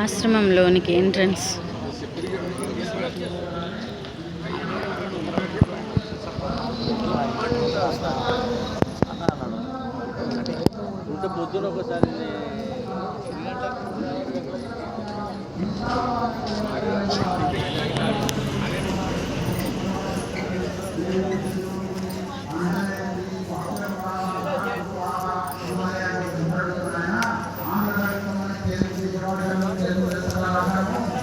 ఆశ్రమంలోనికి entrance. పొద్దున ఒకసారి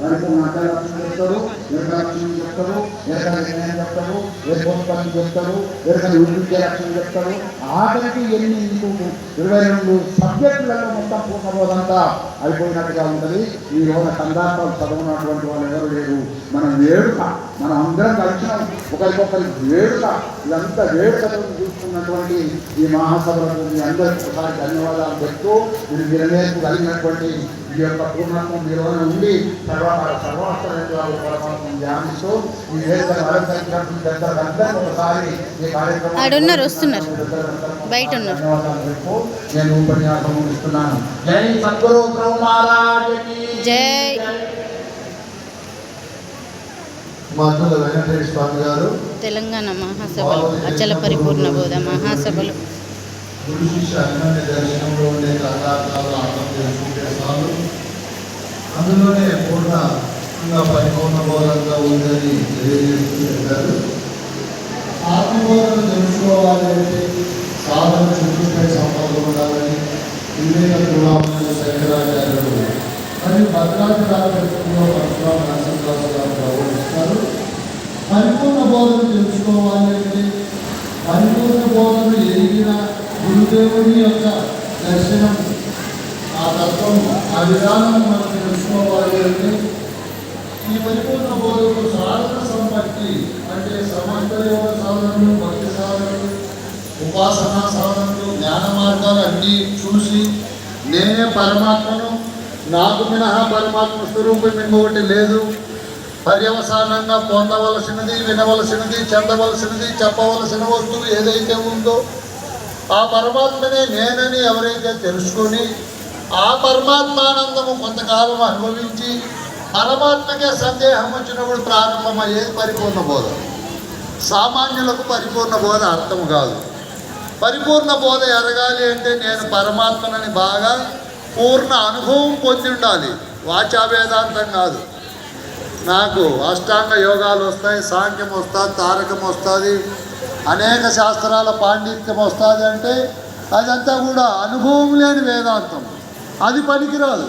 సభ్యులు మాట్లాడుతూ చెప్తారు చెప్తారు చెప్తారు ఏర్పడి చెప్తారు ఎరకని విద్య రక్షణ చెప్తారు ఆఖరికి ఎన్ని ఇంకొక ఇరవై రెండు సబ్జెక్టులలో మొత్తం పూర్ణబోధంతా అయిపోయినట్టుగా ఉంటుంది ఈ రోజున సందర్భాలు చదవనటువంటి వాళ్ళు ఎవరు లేరు మనం వేడుక మనం అందరం కలిసినాం ఒకరికొకరికి వేడుక ఇదంతా వేడుకతో చూసుకున్నటువంటి ఈ మహాసభలకు మీ అందరికీ ఒకసారి ధన్యవాదాలు చెప్తూ మీరు నిర్ణయం కలిగినటువంటి ఈ యొక్క పూర్ణత్వం మీలోనే ఉండి తర్వాత పరమాత్మను ధ్యానిస్తూ ఈ అలంకరించినటువంటి ఒకసారి ఈ కార్యక్రమం ఆడున్నారు, వస్తున్నారు. బయట ఉన్నారు. నేను ఉపన్యాసం ఇస్తున్నాను జై సద్గురు జై తెలంగాణ మహాసభలు అచల పరిపూర్ణ బోధ మహాసభలు. అందులోనే పరిపూర్ణ బోధంగా ఉందని తెలియజేస్తూ చెప్పారు. ఆత్మబోధన తెలుసుకోవాలి అంటే సాధన చుట్టూపై సంపద ఉండాలని వివేక గుణమైన శంకరాచార్యులు మరియు పరశురామ నరసింహరాజు గారు ప్రబోధిస్తారు పరిపూర్ణ బోధన తెలుసుకోవాలి అంటే పరిపూర్ణ బోధన ఎరిగిన గురుదేవుని యొక్క దర్శనం ఆ తత్వం ఆ విధానం మనం తెలుసుకోవాలి అంటే ఈ పరిపూర్ణ బోధకు సాధన సంపత్తి అంటే సమస్త సాధనలు భక్తి సాధనలు ఉపాసన సాధనలు జ్ఞాన మార్గాలు అన్నీ చూసి నేనే పరమాత్మను నాకు మినహా పరమాత్మ స్వరూపం ఇంకొకటి లేదు పర్యవసానంగా పొందవలసినది వినవలసినది చెందవలసినది చెప్పవలసిన వస్తువు ఏదైతే ఉందో ఆ పరమాత్మనే నేనని ఎవరైతే తెలుసుకొని ఆ పరమాత్మానందము కొంతకాలం అనుభవించి పరమాత్మకే సందేహం వచ్చినప్పుడు ప్రారంభమయ్యేది పరిపూర్ణ బోధ. సామాన్యులకు పరిపూర్ణ బోధ అర్థం కాదు. పరిపూర్ణ బోధ ఎరగాలి అంటే నేను పరమాత్మనని బాగా పూర్ణ అనుభవం పొంది ఉండాలి. వాచా వేదాంతం కాదు. నాకు అష్టాంగ యోగాలు వస్తాయి సాంఖ్యం వస్తుంది తారకం వస్తుంది అనేక శాస్త్రాల పాండిత్యం వస్తుంది అంటే అదంతా కూడా అనుభవం లేని వేదాంతం. అది పనికిరాదు.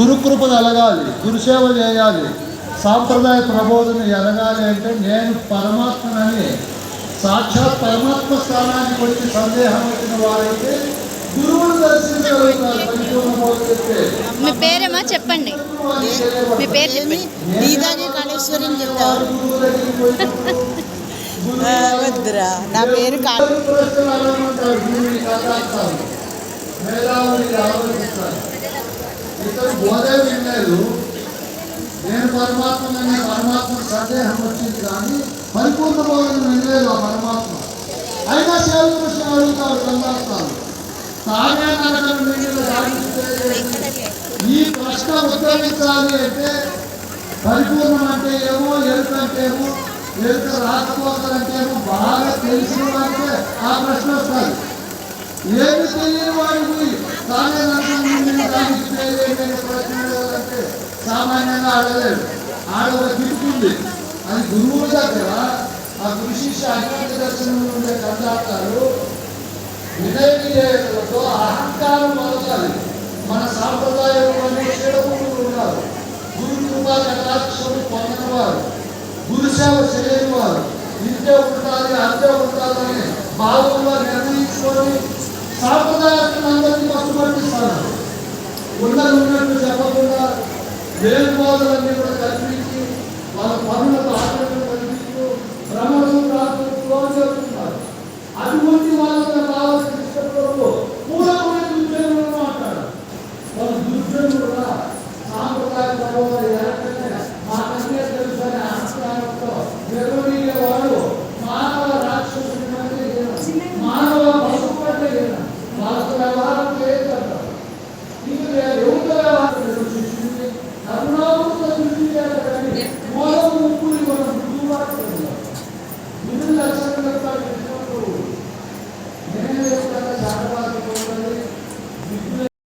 గురుకృప ఎలగాలి గురుసేవ చేయాలి సాంప్రదాయ ప్రబోధన ఎలగాలి అంటే నేను పరమాత్మనని సాక్షాత్ పరమాత్మ స్థానానికి వచ్చి సందేహం వచ్చిన వారైతే మీ పేరేమా చెప్పండి. మీ పేరు చెప్పండి. దీదాని కాళేశ్వరం చెప్తావు ఆ, వద్దురా. నా పేరు నేను పరమాత్మ అనే పరమాత్మ సందేహం వచ్చింది కానీ పరిపూర్ణ బోధన వినలేదు ఆ పరమాత్మ అయినా సేవ కృష్ణ అడుగుతారు సందాస్తాను తానే ఈ ప్రశ్న ఉత్తరించాలి అంటే పరిపూర్ణం అంటే ఏమో ఎరుక అంటే ఏమో ఎరుక రాకపోకలంటే ఏమో బాగా తెలిసిన వారికే ఆ ప్రశ్న వస్తుంది ఏమి తెలియని వాడికి తానే ప్రశ్న సామాన్యంగా అడగలేడు ఆడ ఒక గిట్టుకుంది అది గురువుల దగ్గర ఆ గురు శిష్య అజ్ఞాత దర్శనంలో ఉండే కందార్థాలు వినయ అహంకారం పొందాలి. మన సాంప్రదాయంలోనే చెడములు ఉన్నారు. గురు కృపా కటాక్షం పొందని వారు గురు సేవ చేయని వారు ఇంతే ఉండాలి అంతే ఉండాలని భావంగా నిర్ణయించుకొని సాంప్రదాయాన్ని అందరికీ పట్టుబట్టిస్తారు. ఉన్నది ఉన్నట్టు చెప్పకుండా వేరు బోధలన్నీ కూడా కల్పించి వాళ్ళ పనులకు ఆటలు